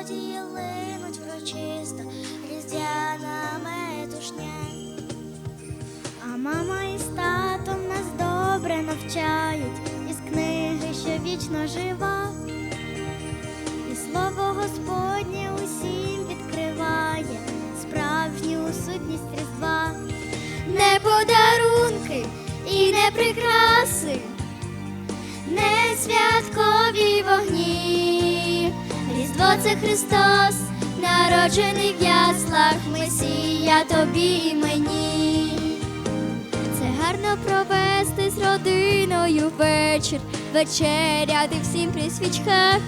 радіє линуть врочисто, різдвяна метушня. А мама із татом нас добре навчають, із книги, що вічно жива. І слово Господнє усім відкриває справжню сутність Різдва. Не подарунки і не прикраси, Різдво це Христос, народжений в яслах, Месія тобі і мені. Це гарно провести з родиною вечір, вечеряти всім при свічках.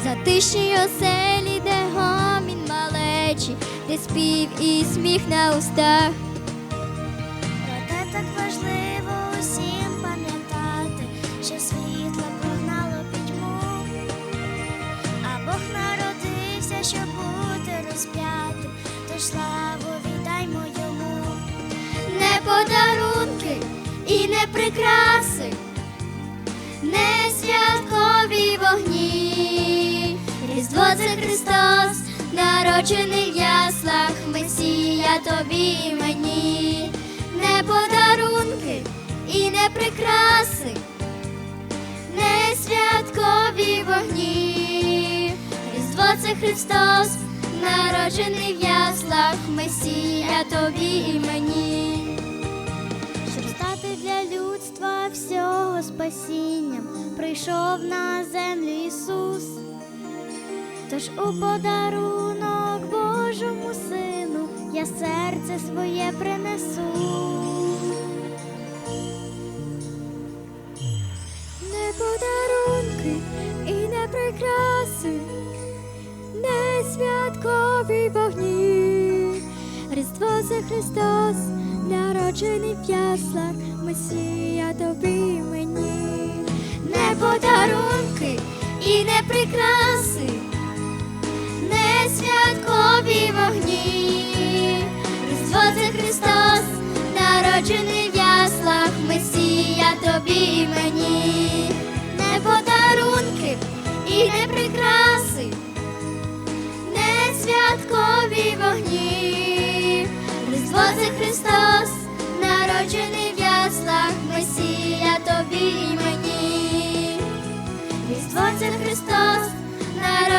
В затишній оселі, де гомін малечі, де спів і сміх на устах. Подарунки і не прикраси, не святкові вогні. Різдво це Христос, народжений в яслах, Месія тобі і мені. Не подарунки і не прикраси, не святкові вогні. Різдво це Христос, народжений в яслах, Месія тобі і мені. Для людства всього спасінням, прийшов на землю Ісус. Тож у подарунок Божому Сину я серце своє принесу. Не подарунки і не прикраси, не святкові вогні. Різдво це Христос, народжений в Месія тобі мені. Не подарунки і не прикраси, не святкові вогні. Різдво це Христос, народжений в яслах, Месія тобі мені.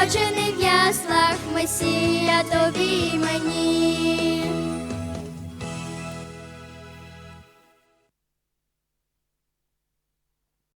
Народжений в яслах, Месія тобі мені.